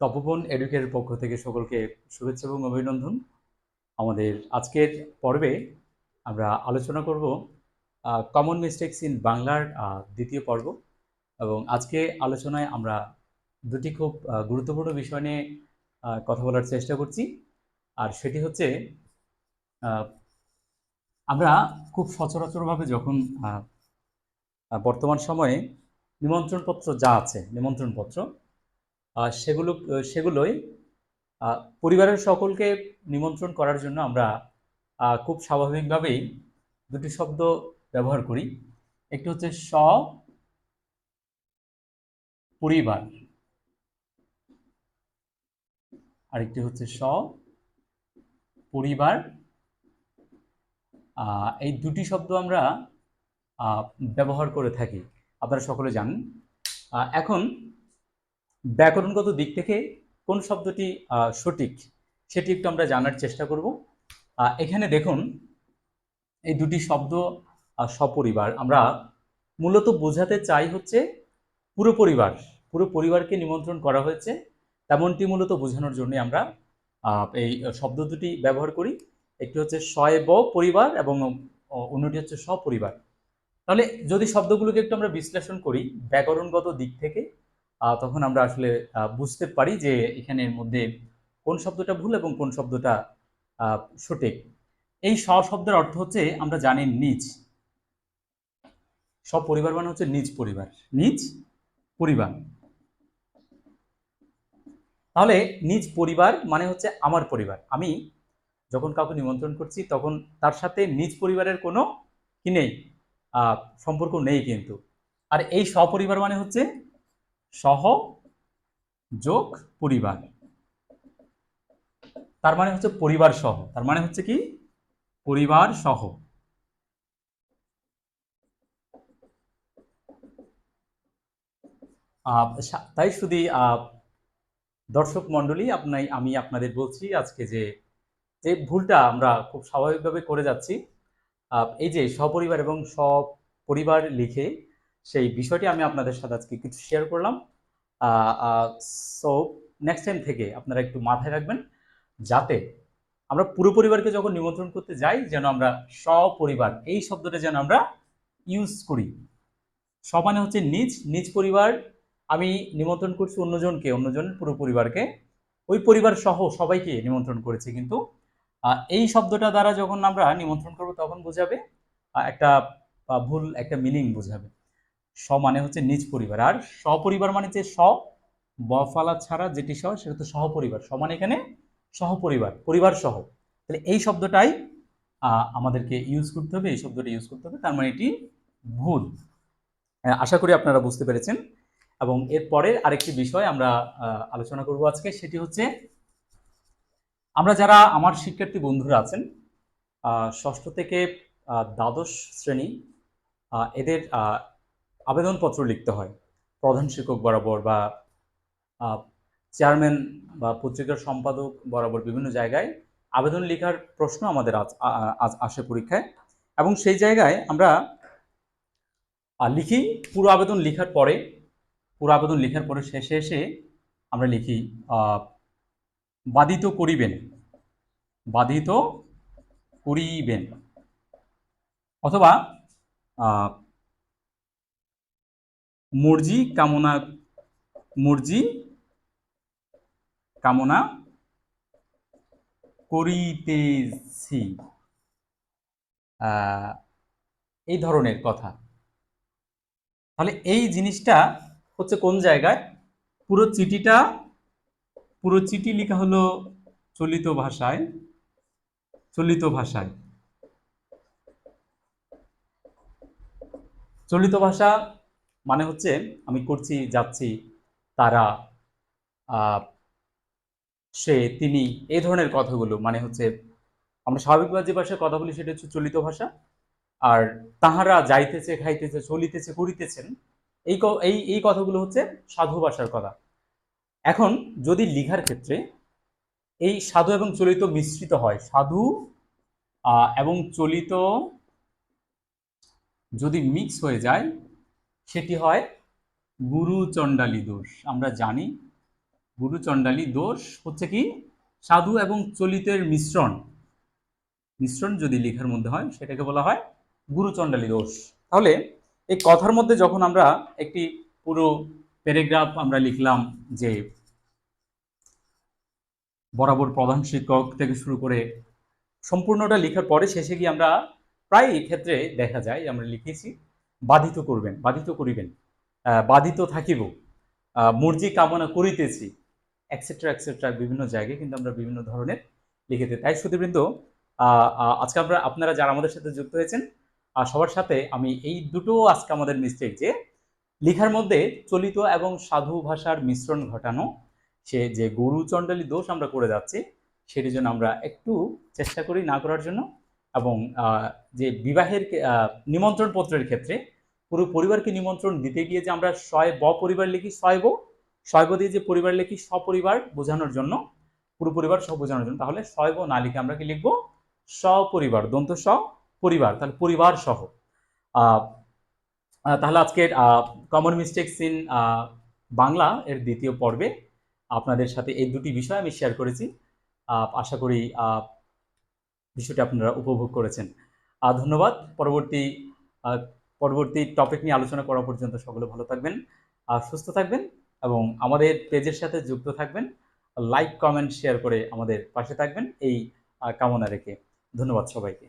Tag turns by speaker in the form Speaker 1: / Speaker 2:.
Speaker 1: তপবন এডুকের পক্ষ থেকে সকলকে শুভেচ্ছা এবং অভিনন্দন। আমাদের আজকের পর্বে আমরা আলোচনা করব কমন মিস্টেকস ইন বাংলার দ্বিতীয় পর্ব। এবং আজকে আলোচনায় আমরা দুটি খুব গুরুত্বপূর্ণ বিষয় নিয়ে কথা বলার চেষ্টা করছি। আর সেটি হচ্ছে আমরা খুব সচরাচরভাবে যখন বর্তমান সময়ে নিমন্ত্রণপত্র যা আছে, নিমন্ত্রণপত্র সেগুলো সেগুলোই পরিবারের সকলকে নিমন্ত্রণ করার জন্য আমরা খুব স্বাভাবিকভাবেই দুটি শব্দ ব্যবহার করি। একটি হচ্ছে স, পরিবার। আরেকটি হচ্ছে স, পরিবার। এই দুটি শব্দ আমরা ব্যবহার করে থাকি। আপনারা সকলে জানেন। এখন ব্যাকরণগত দিক থেকে কোন শব্দটি সঠিক সেটি একটু আমরা জানার চেষ্টা করব। এখানে দেখুন, এই দুটি শব্দ সপরিবার। আমরা মূলত বোঝাতে চাই হচ্ছে পুরো পরিবার, পুরো পরিবারকে নিমন্ত্রণ করা হয়েছে। তেমনটি মূলত বোঝানোর জন্য আমরা এই শব্দ দুটি ব্যবহার করি। একটি হচ্ছে শয়েব পরিবার এবং অন্যটি হচ্ছে সপরিবার। তাহলে যদি শব্দগুলোকে একটু আমরা বিশ্লেষণ করি ব্যাকরণগত দিক থেকে তখন আমরা আসলে বুঝতে পারি যে এখানের মধ্যে কোন শব্দটা ভুল এবং কোন শব্দটা সঠিক। এই স শব্দের অর্থ হচ্ছে আমরা জানি নিজ। সব পরিবার মানে হচ্ছে নিজ পরিবার। নিজ পরিবার। তাহলে নিজ পরিবার মানে হচ্ছে আমার পরিবার। আমি যখন কাউকে নিমন্ত্রণ করছি, তখন তার সাথে নিজ পরিবারের কোনো কি নেই? সম্পর্ক নেই কিন্তু। আর এই সপরিবার মানে হচ্ছে সহ যোগ পরিবার। তার মানে হচ্ছে পরিবার সহ। তার মানে হচ্ছে কি? পরিবার সহ। তাই শুধু দর্শক মণ্ডলী আপনাই আমি আপনাদের বলছি আজকে যে যে ভুলটা আমরা খুব স্বাভাবিকভাবে করে যাচ্ছি এই যে সপরিবার এবং সপরিবার লিখে সেই বিষয়টি আমি আপনাদের সাথে আজকে কিছু শেয়ার করলাম। সো নেক্সট টাইম থেকে আপনারা একটু মাথায় রাখবেন যাতে আমরা পুরো পরিবারকে যখন নিমন্ত্রণ করতে যাই, যেন আমরা সপরিবার, এই শব্দটা যেন আমরা ইউজ করি। স মানে হচ্ছে নিজ নিজ পরিবার। আমি নিমন্ত্রণ করছি অন্যজনকে, অন্যজন পুরো পরিবারকে। ওই পরিবার সহ সবাইকে নিমন্ত্রণ করেছি কিন্তু। এই শব্দটা দ্বারা যখন আমরা নিমন্ত্রণ করব তখন বোঝাবে একটা ভুল, একটা মিনিং বোঝাবে। স মানে হচ্ছে নিজ পরিবার। আর সপরিবার মানে যে স বফালা ছাড়া যেটি সহ সেটা তো সহপরিবার। স মানে এখানে সহপরিবার পরিবার সহ তাহলে এই শব্দটাই আমাদেরকে ইউজ করতে হবে, এই শব্দটা ইউজ করতে হবে, তার মানে এটি ভুল। আশা করি আপনারা বুঝতে পেরেছেন। এবং এরপরের আরেকটি বিষয় আমরা আলোচনা করব আজকে, সেটি হচ্ছে, আমরা যারা আমার শিক্ষার্থী বন্ধুরা আছেন ষষ্ঠ থেকে দ্বাদশ শ্রেণি এদের আবেদনপত্র লিখতে হয়। প্রধান শিক্ষক বরাবর বা চেয়ারম্যান বা পত্রিকার সম্পাদক বরাবর বিভিন্ন জায়গায় আবেদন লেখার প্রশ্ন আমাদের আজ আজ আসে পরীক্ষায় এবং সেই জায়গায় আমরা লিখি পুরো আবেদন লেখার পরে, পুরো আবেদন লেখার পরে শেষে এসে আমরা লিখি বাধিত করিবেন। বাধিত করিবেন। অথবা মর্জি কামনা মর্জি কামনা করিতেছি। এই ধরনের কথা। তাহলে এই জিনিসটা হচ্ছে কোন জায়গায়? পুরো চিঠিটা, পুরো চিঠি লেখা হলো চলিত ভাষায় চলিত ভাষায়। চলিত ভাষা মানে হচ্ছে আমি করছি, যাচ্ছি, তারা সে, তিনি, এই ধরনের কথাগুলো। মানে হচ্ছে আমরা স্বাভাবিকভাবে যে ভাষায় কথা বলি সেটা হচ্ছে চলিত ভাষা। আর তাহারা যাইতেছে, খাইতেছে, চলিতেছে, করিতেছেন, এই এই এই কথাগুলো হচ্ছে সাধু ভাষার কথা। এখন যদি লিখার ক্ষেত্রে এই সাধু এবং চলিত মিশ্রিত হয়, সাধু এবং চলিত যদি মিক্স হয়ে যায় সেটি হয় গুরু চণ্ডালী দোষ। আমরা জানি গুরু চণ্ডালী দোষ হচ্ছে কি? সাধু এবং চলিতের মিশ্রণ। মিশ্রণ যদি লেখার মধ্যে হয়, সেটাকে বলা হয় গুরু চণ্ডালী দোষ। তাহলে এই কথার মধ্যে যখন আমরা একটি পুরো প্যারাগ্রাফ আমরা লিখলাম যে বরাবর প্রধান শিক্ষক থেকে শুরু করে সম্পূর্ণটা লেখার পরে শেষে গিয়ে আমরা প্রায় ক্ষেত্রে দেখা যায়, আমরা লিখেছি বাধিত করবেন, বাধিত করিবেন। বাধিত থাকিব। মর্জি কামনা করিতেছি এক্সেট্রা এক্সেট্রা বিভিন্ন জায়গায় কিন্তু আমরা বিভিন্ন ধরনের লিখেতে তাই শ্রুতিবৃন্দ আজকে আমরা আপনারা যারা আমাদের সাথে যুক্ত হয়েছেন আর সবার সাথে আমি এই দুটো আজকে আমাদের মিস্টেক যে, লেখার মধ্যে চলিত এবং সাধু ভাষার মিশ্রণ ঘটানো, সে যে গরু চণ্ডালী দোষ আমরা করে যাচ্ছি সেটির জন্য আমরা একটু চেষ্টা করি না করার জন্য। এবং যে বিবাহের নিমন্ত্রণ পত্রের ক্ষেত্রে পুরো পরিবারকে নিমন্ত্রণ দিতে গিয়ে যে আমরা শয় ব পরিবার লিখি শয়ব শয়ব দিয়ে যে পরিবার লিখি সপরিবার বোঝানোর জন্য, পুরো পরিবার সব বোঝানোর জন্য, তাহলে শয়ব না লিখে আমরা কি লিখব? সপরিবার দন্ত স পরিবার তাহলে পরিবার সহ। তাহলে আজকের কমন মিস্টেকস ইন বাংলা এর দ্বিতীয় পর্বে আপনাদের সাথে এই দুটি বিষয় আমি শেয়ার করেছি। আশা করি বিষয়টি আপনারা উপভোগ করেছেন। আর ধন্যবাদ। পরবর্তী পরবর্তী টপিক নিয়ে আলোচনা করা পর্যন্ত সকলে ভালো থাকবেন আর সুস্থ থাকবেন এবং আমাদের পেজের সাথে যুক্ত থাকবেন। লাইক কমেন্ট শেয়ার করে আমাদের পাশে থাকবেন। এই কামনা রেখে। ধন্যবাদ সবাইকে।